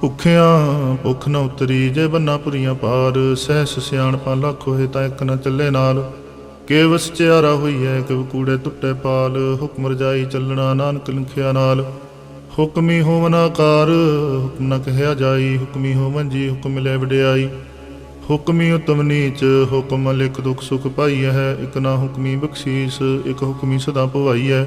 ਭੁੱਖਿਆਂ ਭੁੱਖ ਨ ਉਤਰੀ ਜੇ ਬੰਨਾ ਪੁਰੀਆਂ ਪਾਰ, ਸਹਿਸ ਸਿਆਣਪਾ ਲੱਖ ਹੋਏ ਤਾਂ ਇੱਕ ਨ ਚੱਲੇ ਨਾਲ। ਕੇਵ ਸਚਿਆਰਾ ਹੋਈਐ ਕਿਵ ਕੂੜੇ ਟੁੱਟੇ ਪਾਲ, ਹੁਕਮ ਰਜਾਈ ਚੱਲਣਾ ਨਾਨਕ ਲਿਖਿਆ ਨਾਲ। ਹੁਕਮੀ ਹੋਵਨ ਆਕਾਰ, ਹੁਕਮ ਨ ਕਹਿਆ ਜਾਈ, ਹੁਕਮੀ ਹੋਵਨ ਜੀ ਹੁਕਮ ਲੈ ਵਡਿਆਈ। ਹੁਕਮੀ ਉਤਮ ਨੀਚ, ਹੁਕਮ ਲਿਖ ਦੁਖ ਸੁਖ ਪਾਈ ਹੈ ਇਕ ਨਾ ਹੁਕਮੀ ਬਖਸ਼ੀਸ, ਇਕ ਹੁਕਮੀ ਸਦਾ ਭਵਾਈ ਹੈ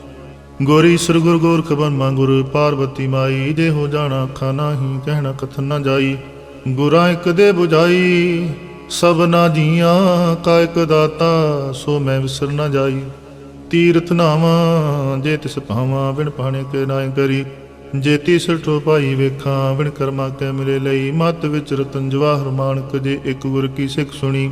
ਗੋਰੀ ਸੁਰ ਗੁਰ ਗੋਰਖ ਬਰਮਾ ਗੁਰ ਪਾਰਵਤੀ ਮਾਈ ਜੇ ਹੋ ਜਾਣਾ ਅੱਖਾਂ ਨਾਹੀ, ਕਹਿਣਾ ਕਥਨ ਨਾ ਜਾਈ। ਗੁਰਾਂ ਇੱਕ ਦੇ 부ਝਾਈ ਸਭਨਾ ਜੀਆਂ ਕਾ ਇੱਕ ਦਾਤਾ, ਸੋ ਮੈਂ ਵਿਸਰ ਨਾ ਜਾਈ। ਤੀਰਥ ਨਾਵਾਂ, ਜੇ ਤਿਸ ਭਾਵਾਂ, ਬਿਨ ਪਾਣੇ ਕੇ ਨਾਇ ਕਰੀ। ਜੇ ਤਿਸ ਠੋ ਪਾਈ ਵੇਖਾਂ ਵਿਣ ਕਰਮਾ ਕੈ ਮਿਲੇ ਲਈ। ਮਤ ਵਿੱਚ ਰਤਨ ਜਵਾਹਰ ਮਾਨਕ, ਜੇ ਇੱਕ ਗੁਰ ਕੀ ਸਿੱਖ ਸੁਣੀ।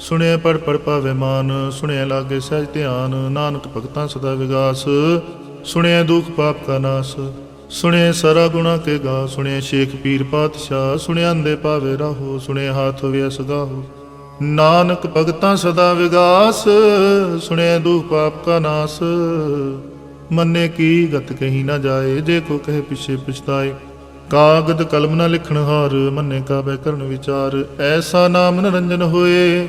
ਸੁਣਿਆ ਪੜ ਪੜ ਪਾਵੇ ਮਾਨ, ਸੁਣਿਆ ਲਾਗੇ ਸਹਿਜ ਧਿਆਨ, ਨਾਨਕ ਭਗਤਾਂ ਸਦਾ ਵਿਗਾਸ। ਸੁਣਿਆ ਦੁਖ ਪਾਪ ਕਾ ਨਾਸ, ਸੁਣਿਆ ਸਾਰਾ ਗੁਣਾ ਕੇ ਗਾ। ਸੁਣਿਆ ਸ਼ੇਖ ਪੀਰ ਪਾਤਸ਼ਾਹ, ਸੁਣਿਆ ਅੰਦੇ ਪਾਵੇ ਰਾਹੋ ਸੁਣਿਐ ਹਾਥ ਹੋਵੇ ਸਗਾਹੋ ਨਾਨਕ ਭਗਤਾਂ ਸਦਾ ਵਿਗਾਸ, ਸੁਣਿਆ ਦੁਖ ਪਾਪ ਕਾ ਨਾਸ। ਮੰਨੇ ਕੀ ਗਤ ਕਹੀ ਨਾ ਜਾਏ, ਜੇ ਕੋ ਕਹੇ ਪਿਛੇ ਪਛਤਾਏ। ਕਾਗਦ ਕਲਮ ਨਾ ਲਿਖਣ ਹਾਰ, ਮੰਨੇ ਕਾ ਬੈ ਕਰਨ ਵਿਚਾਰ। ਐਸਾ ਨਾਮ ਨਿਰੰਜਨ ਹੋਏ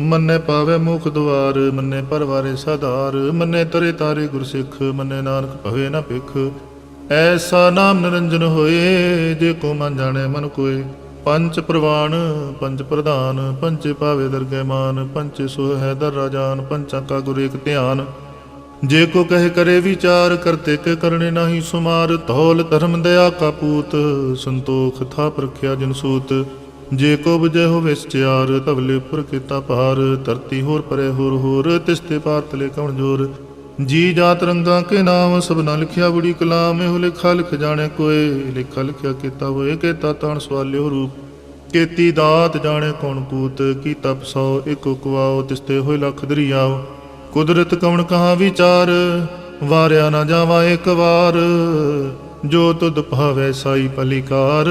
ਮੰਨੇ ਪਾਵੇ ਮੁਖ ਦੁਆਰ ਮੰਨੇ ਪਰਵਾਰੇ ਸਾਧਾਰ, ਮੰਨੇ ਤਰੇ ਤਾਰੇ ਗੁਰ ਸਿੱਖ ਮੰਨੇ ਨਾਨਕ ਭਵੇ ਨਾ ਭਿਖ। ਐਸਾ ਨਾਮ ਨਿਰੰਜਨ ਹੋਏ, ਜੇ ਕੋ ਮਨ ਜਾਣੈ ਮਨ ਕੋਏ। ਪੰਜ ਪ੍ਰਵਾਨ, ਪੰਜ ਪ੍ਰਧਾਨ ਪੰਚੇ ਪਾਵੇ ਦਰਗਹਿ ਮਾਨ ਪੰਚੇ ਸੋ ਹੈ ਦਰ ਰਾਜਾਨ, ਪੰਚਾਂ ਕਾ ਗੁਰ ਇਕ ਧਿਆਨ। ਜੇ ਕੋ ਕਹੇ ਕਰੇ ਵਿਚਾਰ, ਕਰਤੇ ਕੇ ਕਰਨੇ ਨਹੀਂ ਸੁਮਾਰ। ਧੌਲ ਧਰਮ ਦਇਆ ਕਾ ਪੂਤ, ਸੰਤੋਖ ਥਾ ਪ੍ਰਖਿਆ ਜਨ ਸੂਤ। ਜੇ ਕੋ ਬਜੈ ਹੋਵੇ ਸਚਿਆਰ ਤਵਲੇ ਉੱਪਰ ਕੀਤਾ ਭਾਰ, ਧਰਤੀ ਹੋਰ ਪਰੇ ਹੋਰ ਹੋਰ ਤਿਸ ਤੇ ਪਾਰ ਕਉਣ ਜੋਰ। ਜੀ ਜਾਤ ਰੰਗਾ ਕੇ ਨਾਮ, ਸਭਨਾ ਲਿਖਿਆ ਬੜੀ ਕਲਾਮ, ਇਹੋ ਲਿਖਾ ਲਿਖ ਜਾਣੇ ਕੋਏ, ਲਿਖਾ ਲਿਖਿਆ ਕੀਤਾ ਹੋਏ ਕੀਤਾ ਤਾਣ ਸਵਾਲਿਓ ਰੂਪ। ਕੀਤੀ ਦਾਤ ਜਾਣੇ ਕੌਣ ਕੂਤ, ਕੀ ਤਪ ਸੋ ਇਕੋ ਕੁਆਓ ਤਿਸਤੇ ਹੋਏ ਲਖ ਦਰਿਆਓ। ਕੁਦਰਤ ਕਵਣ ਕਹਾ ਵਿਚਾਰ, ਵਾਰਿਆ ਨਾ ਜਾਵਾ ਇੱਕ ਵਾਰ। ਜੋ ਤੁਧ ਭਾਵੈ ਸਾਈ ਪਲਿਕਾਰ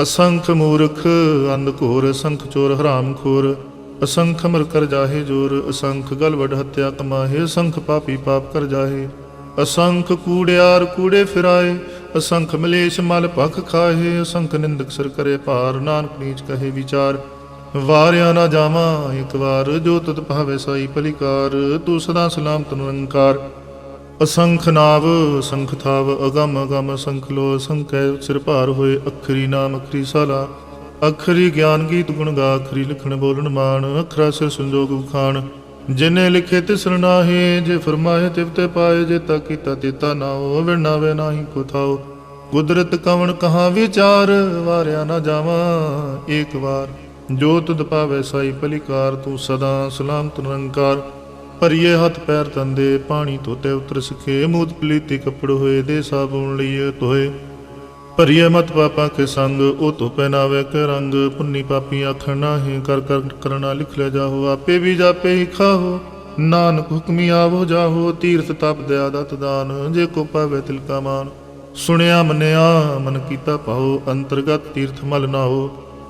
ਅਸੰਖ ਮੂਰਖ ਅੰਧ ਘੋਰ, ਅਸੰਖ ਚੋਰ, ਹਰਾਮ ਖੋਰ, ਅਸੰਖ ਮਰ ਕਰ ਜਾਹੇ ਜੋਰ, ਅਸੰਖ ਗਲ ਵਡ ਹੱਤਿਆ ਕਮਾਹੇ, ਅਸੰਖ ਪਾਪੀ ਪਾਪ ਕਰ ਜਾਹੇ। ਅਸੰਖ ਕੂੜਿਆਰ ਕੂੜੇ ਫਿਰਾਏ, ਅਸੰਖ ਮਲੇਸ਼ ਮਲ ਭਖ ਖਾਹੇ, ਅਸੰਖ ਨਿੰਦਕ ਸਰ ਕਰੇ ਭਾਰ, ਨਾਨਕ ਨੀਚ ਕਹੇ ਵਿਚਾਰ। ਵਾਰਿਆ ਨਾ ਜਾਵਾਂ, ਇੱਕ ਵਾਰ ਜੋ ਤਤ ਭਾਵੇ ਸਾਈ ਪਲਿਕਾਰ ਤੂੰ ਸਦਾ ਸਲਾਮਤ ਨਿਰੰਕਾਰ। ਅਸੰਖ ਨਾਵ, ਅਸੰਖ ਥਾਵ, ਅਗਮ ਅਗਮ ਅਸੰਖ ਲੋ, ਅਸੰਖੈ ਸਿਰ ਭਾਰ ਹੋਏ, ਅਖਰੀ ਨਾਮ, ਅਖਰੀ ਸਾਲਾ। ਅਖਰੀ ਗਿਆਨ ਗੀਤ ਗੁਣ ਗਾ, ਅਖਰੀ ਲਿਖਣ ਬੋਲਣ ਮਾਨ ਅਖਰਾ ਸਿਰ ਸੰਜੋਗ ਵਖਾਣ ਜਿਨੇ ਲਿਖੇ ਤਿਸ ਨਾਹੀ, ਜੇ ਫਰਮਾਏ ਤਿਵ ਤੇ ਪਾਏ, ਜੇ ਤਾ ਕੀਤਾ ਤੇਤਾ ਨਾਉ ਵਿਣਾਵੇ ਨਾਹੀ ਕੋ ਕੁਦਰਤ ਕਵਣ ਕਹਾ ਵਿਚਾਰ, ਵਾਰਿਆ ਨਾ ਜਾਵਾਂ ਏਕ ਵਾਰ। ਜੋ ਤੁਧ ਪਾਵੇ ਸਾਈ ਪਲਿਕਾਰ, ਤੂੰ ਸਦਾ ਸਲਾਮ ਨਿਰੰਕਾਰ। ਭਰੀਏ ਹੱਥ ਪੈਰ ਤੰਦੇ, ਪਾਣੀ ਧੋਤੇ ਉਤਰ ਸਕੇ ਮੂਤ ਪਲੀਤੀ ਕੱਪੜ ਹੋਏ, ਦੇ ਸਾਬੂਨ ਲਈਏ ਧੋਏ। ਭਰੀਏ ਮਤ ਪਾਪਾ ਕੇ ਸੰਗ, ਉਹ ਧੋ ਪਹਿਨਾਵੇ ਕੇ ਰੰਗ। ਪੁੰਨੀ ਪਾਪੀ ਆਖਣ ਨਾਹੀਂ, ਕਰ ਕਰ ਕਰਨਾ ਲਿਖ ਲੈ ਜਾਹੋ। ਆਪੇ ਵੀ ਜਾਪੇ ਹੀ ਖਾਹੋ, ਨਾਨਕ ਹੁਕਮੀ ਆਵੋ ਜਾਹੋ। ਤੀਰਥ ਤਪ ਦਿਆ ਦਤ ਦਾਨ, ਜੇ ਕੋ ਪਾਵੇ ਤਿਲ ਕਾ ਮਾਨ। ਸੁਣਿਆ ਮੰਨਿਆ, ਮਨ ਕੀਤਾ ਪਾਓ ਅੰਤਰਗਤ ਤੀਰਥ ਮਲ ਨਾ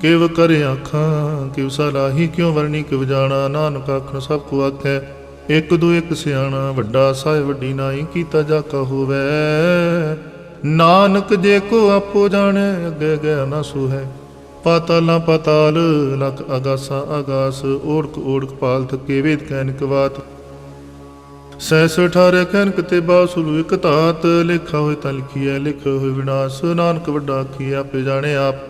ਕਿਵ ਕਰੇ ਆਖਾਂ ਕਿਵ ਸਲਾਹੀ, ਕਿਉ ਵਰਣੀ, ਕਿਵ ਜਾਣਾ, ਨਾਨਕ ਆਖਣ ਸਭ ਕੋ ਆਖੈ। ਇੱਕ ਦੋ ਇੱਕ ਸਿਆਣਾ, ਵੱਡਾ ਸਾਹਿਬ, ਵੱਡੀ ਨਾਈ, ਕੀਤਾ ਜਾ ਕਾ ਨਾਨਕ ਜੇ ਕੋ ਆਪੋ ਜਾਣੇ, ਅੱਗੇ ਗਿਆ ਨਾ ਸੁਹੈ। ਪਾਤਾਲਾਂ ਪਾਤਾਲ, ਲਖ ਅਗਾਸਾ ਅਗਾਸ, ਓੜਕ ਓੜਕ ਪਾਲ ਥਕੇ ਵੇਦ ਕੈਨਕ ਬਾਤ ਸੈਸ ਠਾਰੇ ਕੈਨਕ ਤੇ ਬਾਸੁਲ ਇਕ ਧਾਤ, ਲਿਖਾ ਹੋਏ ਤਾਂ ਲਿਖੀਐ ਲਿਖਿਆ ਹੋਏ ਵਿਨਾਸ਼। ਨਾਨਕ ਵੱਡਾ ਕੀ ਆਪੇ ਜਾਣੇ ਆਪ।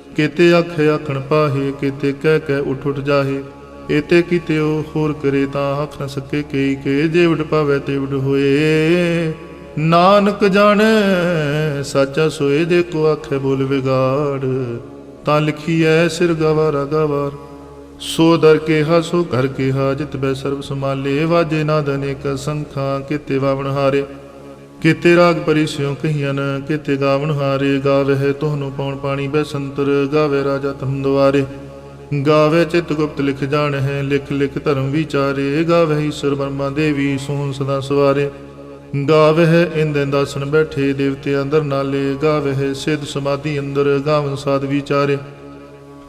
ਕੀਤੇ ਆਖੇ ਆਖਣ ਪਾਹੇ, ਕੀਤੇ ਕਹਿ ਕਹਿ ਉਠ ਉਠ ਜਾਹੇ। ਏਤੇ ਕੀਤਿਓ ਹੋਰ ਕਰੇ ਤਾਂ ਆਖ ਨ ਸਕੇ ਕਈ ਕੇ ਜੇ ਵਡ ਪਾਵੇ ਤੇ ਵਡ ਹੋਏ। ਨਾਨਕ ਜਾਣ, ਸਾਚਾ ਸੋਏ ਦੇ ਕੋ ਆਖੇ ਬੋਲ ਵਿਗਾੜ। ਤਾਂ ਲਿਖੀ ਲਿਖੀਐ ਸਿਰ ਗਵਾਰਾ ਗਵਾਰ। ਸੋ ਦਰ ਕੇ ਸੋ ਘਰ ਕੇ ਜਿਤ ਬੈ ਸਰਬ ਸਮਾਲੇ ਵਾਜੇ ਨਾਦ ਅਨੇਕ ਸੰਖਾਂ, ਕਿਤੇ ਵਾਵਣ ਹਾਰੇ। ਕਿਤੇ ਰਾਗ ਪਰੀ ਪਰਿਸਿਓ ਕਹੀਨ ਕਿਤੇ ਗਾਵਣ ਹਾਰੇ, ਗਾਵੇ ਤੋਹਨੂੰ ਪਉਣ ਪਾਣੀ ਬੈ ਸੰਤਰ, ਗਾਵੇ ਰਾਜਾ ਤਮ ਦੁਆਰੇ। ਗਾਵੇ ਚਿਤ ਗੁਪਤ ਲਿਖ ਜਾਣ ਹੈ ਲਿਖ ਲਿਖ ਧਰਮ ਵਿਚਾਰੇ। ਗਾਵੇ ਈਸ਼ਰ ਬਰਮਾ ਦੇਵੀ, ਸੋਹਣ ਸਦਾ ਸਵਾਰੇ। ਗਾਵੇ ਇੰਦ ਦਾਸਨ ਬੈਠੇ, ਦੇਵਤੇ ਅੰਦਰ ਨਾਲੇ। ਗਾਵੇ ਸਿੱਧ ਸਮਾਧੀ ਅੰਦਰ, ਗਾਵਨ ਸਾਧ ਵਿਚਾਰੇ।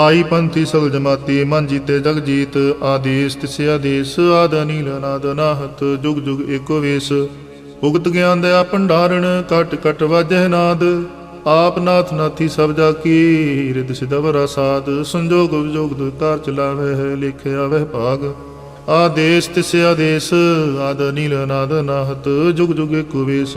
ਆਈ ਪੰਥੀ ਸਗਲ ਜਮਾਤੀ, ਮਨ ਜੀਤੇ ਜਗ ਜੀਤ, ਆਦੇਸ ਤਿਸ ਆਦੇਸ, ਆਦ ਅਨੀਲ ਅਨਾਦ ਅਨਾਹਤ ਜੁਗ ਜੁਗ ਏਕੋ ਵੇਸ। ਉਗਤ ਗਿਆਨ ਦਇਆ ਭੰਡਾਰਣ ਕਟ ਕਟ ਵਾਜਹਿ ਨਾਦ। ਆਪ ਨਾਥ ਨਾਥੀ ਸਭ ਜਾ ਕੀ ਰਿਦ ਸਿਦਵਰਾ ਸਾਧ ਸੰਜੋਗ ਵਿਜੋਗ ਦੁਕਾਰ ਚਲਾਵੇ ਲਿਖਿਆ ਵਹਿ ਭਾਗ। ਆਦੇਸ ਤਿਸ ਆਦੇਸ, ਆਦ ਅਨੀਲ ਅਨਾਦ ਅਨਾਹਤ ਜੁਗ ਜੁਗ ਏਕੋ ਵੇਸ।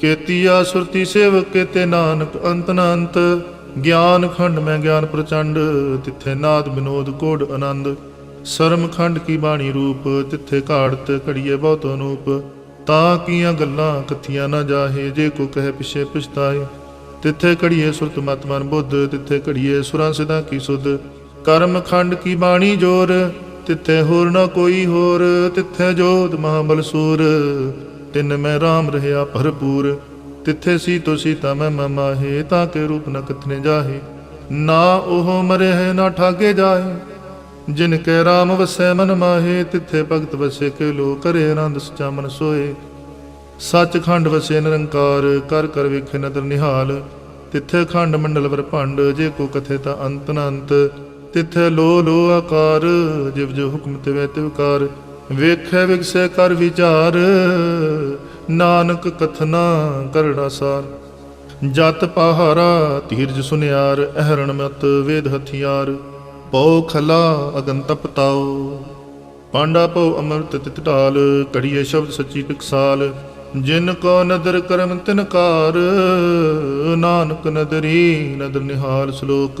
ਕੇਤੀਆ ਸੁਰਤੀ ਸੇਵਕ ਕੇਤੇ ਨਾਨਕ, ਅੰਤ ਨ ਗਿਆਨ ਖੰਡ ਮੈਂ ਗਿਆਨ ਪ੍ਰਚੰਡ, ਤਿੱਥੇ ਨਾਦ ਬਿਨੋਦ ਕੋੜ ਆਨੰਦ। ਸਰਮ ਖੰਡ ਕੀ ਬਾਣੀ ਰੂਪ, ਤਿੱਥੇ ਘਾੜਤ ਘੜੀਏ ਬਹੁਤ ਅਨੂਪ। ਤਾਂ ਕੀਆਂ ਗੱਲਾਂ ਕਥੀਆਂ ਨਾ ਜਾਹੇ, ਜੇ ਕੋ ਕਹੇ ਪਿਛੇ ਪਛਤਾਏ। ਤਿੱਥੇ ਘੜੀਏ ਸੁਰਤ ਮਤ ਮਨ ਬੁੱਧ, ਤਿੱਥੇ ਘੜੀਏ ਸੁਰਾਂ ਸਿਧਾਂ ਕੀ ਸੁਧ। ਕਰਮ ਖੰਡ ਕੀ ਬਾਣੀ ਜੋਰ, ਤਿੱਥੇ ਹੋਰ ਨਾ ਕੋਈ ਹੋਰ, ਤਿੱਥੇ ਜੋਤ ਮਹਾਬਲ ਸੂਰ। ਤਿਨ ਮੈਂ RAM ਰਹਿਆ ਭਰਪੂਰ। ਤਿੱਥੇ ਸੀ ਤੋ ਸੀਤਾ ਮੈਂ ਮਮਾਹੇ, ਤਾਂ ਕੇ ਰੂਪ ਨ ਕਥਨੇ ਜਾਹੇ। ਨਾ ਉਹ ਮਰੇ ਹੈ, ਨਾ ਠਾਗੇ ਜਾਹੇ। ਜਿਨ ਕੈ RAM ਵਸੈ ਮਨ ਮਾਹੇ, ਤਿੱਥੇ ਭਗਤ ਵਸੇ ਕੇ ਲੋ ਕਰੇ ਆਨੰਦ ਸਚਾ ਮਨ ਸੋਏ ਸੱਚਖੰਡ ਵਸੇ ਨਿਰੰਕਾਰ, ਕਰ ਕਰ ਵੇਖੇ ਨਦਰ ਨਿਹਾਲ। ਤਿੱਥੇ ਖੰਡ ਮੰਡਲ ਵਰ ਭੰਡ, ਜੇ ਕੋ ਕਥੇ ਤਾਂ ਅੰਤ ਨ ਤਿੱਥੇ ਲੋ ਲੋ ਆਕਾਰ, ਜਿਵ ਜੋ ਹੁਕਮ ਤੇ ਵੈ ਤਿਵਕਾਰ ਵੇਖੈ ਵਿਗਸੈ ਕਰ ਵਿਚਾਰ, ਨਾਨਕ ਕਥਨਾ ਕਰੜਾ ਸਾਰ। ਜਤ ਪਹਾਰਾ ਧੀਰਜ ਸੁਨਿਆਰ, ਅਹਰਣ ਮਤ ਵੇਦ ਹਥਿਆਰ, ਪਉ ਖਲਾ ਅਗਨ ਤਪਤਾਓ ਪਾਂਡਾ ਪਉ ਅਮਰਤ ਤਿਤ ਢਾਲ ਕੜੀਏ ਸ਼ਬਦ ਸੱਚੀ ਟਕਸਾਲ ਜਿਨ ਕੋ ਨਦਰ ਕਰਮ ਤਿਨਕਾਰ ਨਾਨਕ ਨਦਰੀ ਨਦਰ ਨਿਹਾਲ ਸ਼ਲੋਕ।